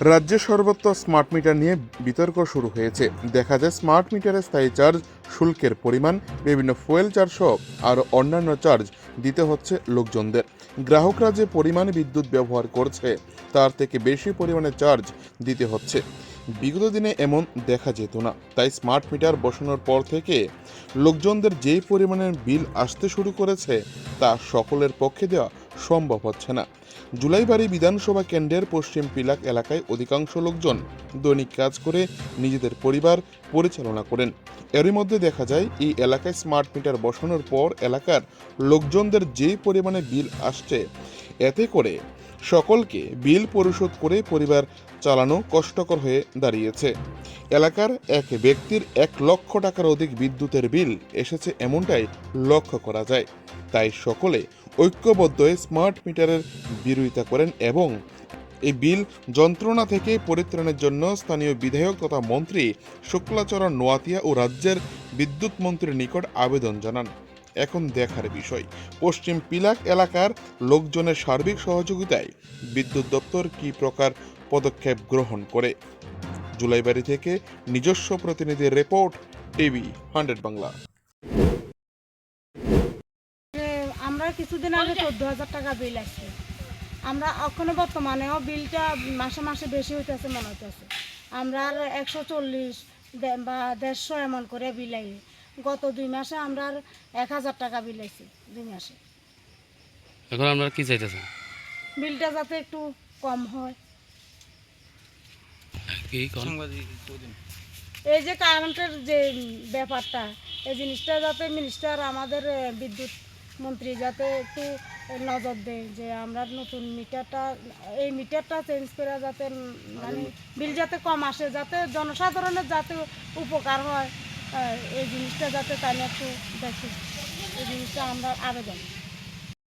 রাজ্যে সর্বত্র smart meter নিয়ে বিতর্ক শুরু হয়েছে। দেখা যায় স্মার্ট মিটারে স্থায়ী চার্জ, শুল্কের পরিমাণ, বিভিন্ন ফুয়েল চার্জ সহ আর অন্যান্য চার্জ দিতে হচ্ছে লোকজনদের। গ্রাহকরা যে পরিমাণ বিদ্যুৎ ব্যবহার করছে, তার থেকে বেশি পরিমাণে চার্জ দিতে হচ্ছে। বিগত দিনে এমন দেখা যেত না। তাই স্মার্ট মিটার বসানোর পর থেকে লোকজনদের যেই পরিমাণের বিল আসতে শুরু করেছে, তা সকলের পক্ষে দেওয়া সম্ভব হচ্ছে না। জুলাইবাড়ি বিধানসভা কেন্দ্রের পশ্চিম পিলাক এলাকায় অধিকাংশ লোকজন দৈনিক কাজ করে নিজেদের পরিবার পরিচালনা করেন। এরই মধ্যে দেখা যায়, এই এলাকায় স্মার্ট মিটার বসানোর পর এলাকার লোকজনদের যে পরিমাণে বিল আসছে, এতে করে সকলকে বিল পরিশোধ করে পরিবার চালানো কষ্টকর হয়ে দাঁড়িয়েছে। এলাকার এক ব্যক্তির এক লক্ষ টাকার অধিক বিদ্যুতের বিল এসেছে এমনটাই লক্ষ্য করা যায়। তাই সকলে ঐক্যবদ্ধ হয়ে স্মার্ট মিটারের বিরোধিতা করেন এবং এই বিল যন্ত্রণা থেকে পরিত্রাণের জন্য স্থানীয় বিধায়ক তথা মন্ত্রী শুক্লাচরণ নোয়াতিয়া ও রাজ্যের বিদ্যুৎ মন্ত্রীর নিকট আবেদন জানান। এখন দেখার বিষয়, পশ্চিম পিলাক এলাকার লোকজনের সার্বিক সহযোগিতায় বিদ্যুৎ দপ্তর কী প্রকার পদক্ষেপ গ্রহণ করে? জুলাইবাড়ি থেকে নিজস্ব প্রতিনিধির রিপোর্ট, টিভি হান্ড্রেড বাংলা। কিছুদিন আগে চোদ্দ হাজার টাকা বিল আসছে। আমরা এখনও বর্তমানেও বিলটা মাসে মাসে বেশি হইতেছে মনে হইতেছে। আমরা আর একশো চল্লিশ বা দেড়শো এমন করে বিল আই গত দুই মাসে আমরা আর এক হাজার টাকা বিল আইছি দুই মাসে। এখন আপনারা কি চাইতেছেন? বিলটা যাতে একটু কম হয়। এই যে কারেন্টের যে ব্যাপারটা এই জিনিসটা যাতে মিনিস্টার আমাদের বিদ্যুৎ মন্ত্রী, যাতে একটু নজর দেয় যে আমরা নতুন মিটারটা, এই মিটারটা চেঞ্জ করে যাতে মানে বিল যাতে কম আসে, যাতে জনসাধারণের যাতে উপকার হয় এই জিনিসটা যাতে তাই একটু দেখি। এই জিনিসটা আমরা আবেদন।